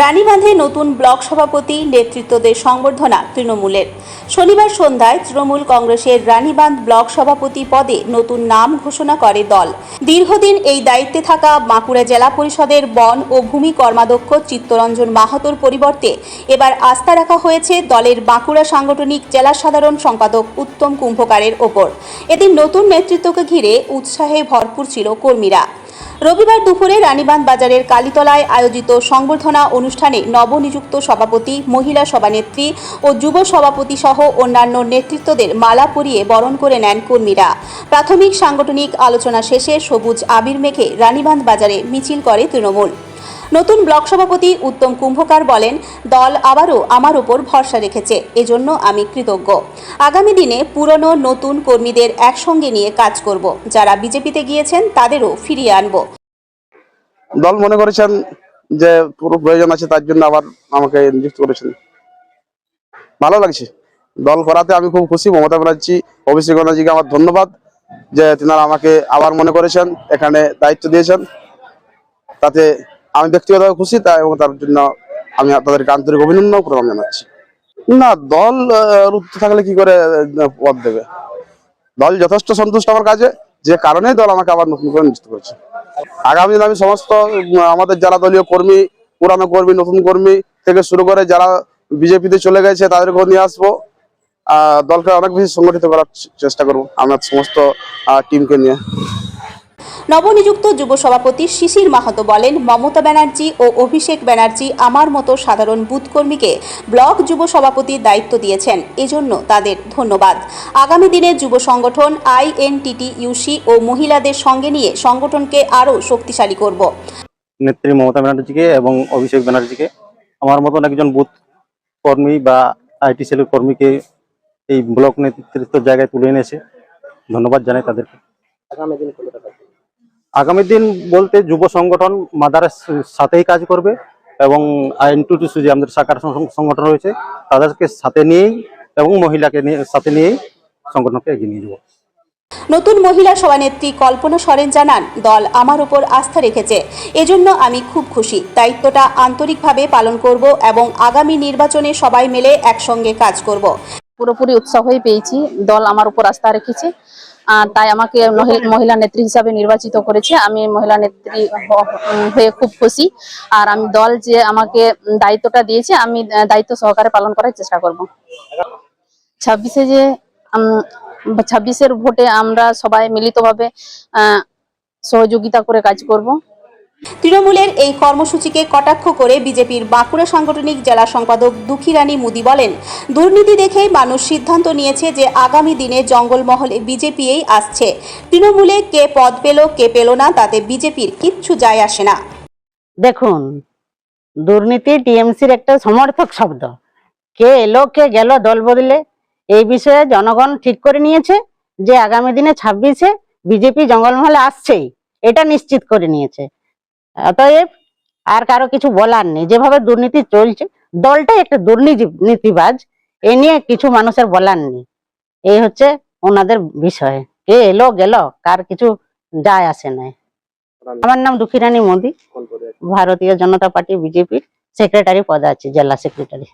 রানীবাঁধে নতুন ব্লক সভাপতি নেতৃত্বদের সংবর্ধনা তৃণমূলের। শনিবার সন্ধ্যায় তৃণমূল কংগ্রেসের রানীবাঁধ ব্লক সভাপতি পদে নতুন নাম ঘোষণা করে দল। দীর্ঘদিন এই দায়িত্বে থাকা বাঁকুড়া জেলা পরিষদের বন ও ভূমি কর্মাধ্যক্ষ চিত্তরঞ্জন মাহাতোর পরিবর্তে এবার আস্থা রাখা হয়েছে দলের বাঁকুড়া সাংগঠনিক জেলা সাধারণ সম্পাদক উত্তম কুম্ভকারের ওপর। এদিন নতুন নেতৃত্বকে ঘিরে উৎসাহে ভরপুর ছিল কর্মীরা। রবিবার দুপুরে রানীবাঁধ বাজারের কালীতলায় আয়োজিত সংবর্ধনা অনুষ্ঠানে নবনিযুক্ত সভাপতি, মহিলা সভানেত্রী ও যুব সভাপতি সহ অন্যান্য নেতৃত্বদের মালা পরিয়ে বরণ করে নেন কর্মীরা। প্রাথমিক সাংগঠনিক আলোচনা শেষে সবুজ আবির মেখে রানীবাঁধ বাজারে মিছিল করে তৃণমূল। নতুন ব্লক সভাপতি উত্তম কুম্ভকার বলেন, দল আবারও আমার ওপর ভরসা রেখেছে। এজন্য আমি কৃতজ্ঞ। আগামী দিনে পুরনো নতুন কর্মীদের একসঙ্গে নিয়ে কাজ করব। যারা বিজেপিতে গিয়েছেন, তাদেরও ফিরিয়ে আনব। দল মনে করেছেন যে পুরো প্রয়োজন আছে, তার জন্য আবার আমাকে নিযুক্ত করেছেন। ভালো লাগছে। দল করাতে আমি খুব খুশি। মমতা ব্যানার্জি, অভিষেক ব্যানার্জিকে আমার ধন্যবাদ যে তিনারা আমাকে আবার মনে করেছেন, এখানে দায়িত্ব দিয়েছেন। তাতে আমি ব্যক্তিগতভাবে খুশি, তাই এবং তার জন্য আমি তাদেরকে আন্তরিক অভিনন্দন প্রণাম জানাচ্ছি। না, দল রুখতে থাকলে কি করে পদ দেবে? দল যথেষ্ট সন্তুষ্ট আমার কাজে, যে কারণে দল আমাকে আবার নতুন করে নিযুক্ত করেছে। আগামী দিনে আমি সমস্ত আমাদের যারা দলীয় কর্মী, পুরানো কর্মী, নতুন কর্মী থেকে শুরু করে যারা বিজেপিতে চলে গেছে, তাদেরকেও নিয়ে আসব। দলকে অনেক বেশি সংগঠিত করার চেষ্টা করব, আমার সমস্ত টিমকে নিয়ে। নবনিযুক্ত যুব সভাপতি শিশির মাহাতো বলেন মমতা ব্যানার্জি ও অভিষেক ব্যানার্জি আমার মতো সাধারণ বুথ কর্মীকে ব্লক যুব সভাপতির দায়িত্ব দিয়েছেন এজন্য তাদের ধন্যবাদ। আগামী দিনে যুব সংগঠন আইএনটিটি ইউসি ও মহিলাদের সঙ্গে নিয়ে সংগঠনকে আরও শক্তিশালী করব। নেত্রী মমতা ব্যানার্জিকে এবং অভিষেক ব্যানার্জিকে আমার মতন একজন বুথ কর্মী বা আইটি সেলের কর্মীকে এই ব্লক নেতৃত্ব জায়গায় তুলে এনেছে। ধন্যবাদ জানাই তাদেরকে। আগামী দিন বলতে যুব সংগঠন মাদারের সাথেই কাজ করবে এবং টু যে আমাদের শাখার সংগঠন রয়েছে, তাদেরকে সাথে নিয়েই এবং মহিলাকে নিয়ে সাথে নিয়েই সংগঠনকে এগিয়ে নিয়ে যাব। নতুন মহিলা সভানেত্রী কল্পনা সরেন জানান, দল আমার উপর আস্থা রেখেছে। এজন্য আমি খুব খুশি। দায়িত্বটা আন্তরিকভাবে পালন করব এবং আগামী নির্বাচনে সবাই মিলে একসঙ্গে কাজ করব। পুরোপুরি উৎসাহই পেয়েছি। দল আমার উপর আস্থা রেখেছে। তাই আমাকে মহিলা নেত্রী হিসাবে নির্বাচিত করেছে। আমি মহিলা নেত্রী হয়ে খুব খুশি। আর আমি দল যে আমাকে দায়িত্বটা দিয়েছে, আমি দায়িত্ব সহকারে পালন করার চেষ্টা করব। ছাব্বিশে যে ছাব্বিশের ভোটে আমরা সবাই মিলিতভাবে সহযোগিতা করে কাজ করব। তৃণমূলের এই কর্মসূচিকে কটাক্ষ করে বিজেপির বাঁকুড়া সাংগঠনিক জেলা সম্পাদক দুঃখীরানী মুদি বলেন, দুর্নীতি দেখেই মানুষ সিদ্ধান্ত নিয়েছে যে আগামী দিনে জঙ্গলমহলে বিজেপিই আসছে। তৃণমূলে কে পদ পেল, কে পেল না, তাতে বিজেপির কিচ্ছু যায় আসে না। দেখুন, দুর্নীতি টিএমসির একটা সমর্থক শব্দ। কে এলো, কে গেল, দল বদলে, এই বিষয়ে জনগণ ঠিক করে নিয়েছে যে আগামী দিনে ছাব্বিশে বিজেপি জঙ্গলমহলে আসছেই, এটা নিশ্চিত করে নিয়েছে। অতএব আর কারও কিছু বলার নেই। যেভাবে দুর্নীতি চলছে দলটাই একটা দুর্নীতি নীতিবাজ। এ নিয়ে কিছু মানুষের বলার নেই। এই হচ্ছে ওনাদের বিষয়ে। কে এলো গেল কার কিছু যায় আসে নাই। আমার নাম দুঃখী রানী মোদী ভারতীয় জনতা পার্টি বিজেপির সেক্রেটারি পদে আছে জেলা সেক্রেটারি।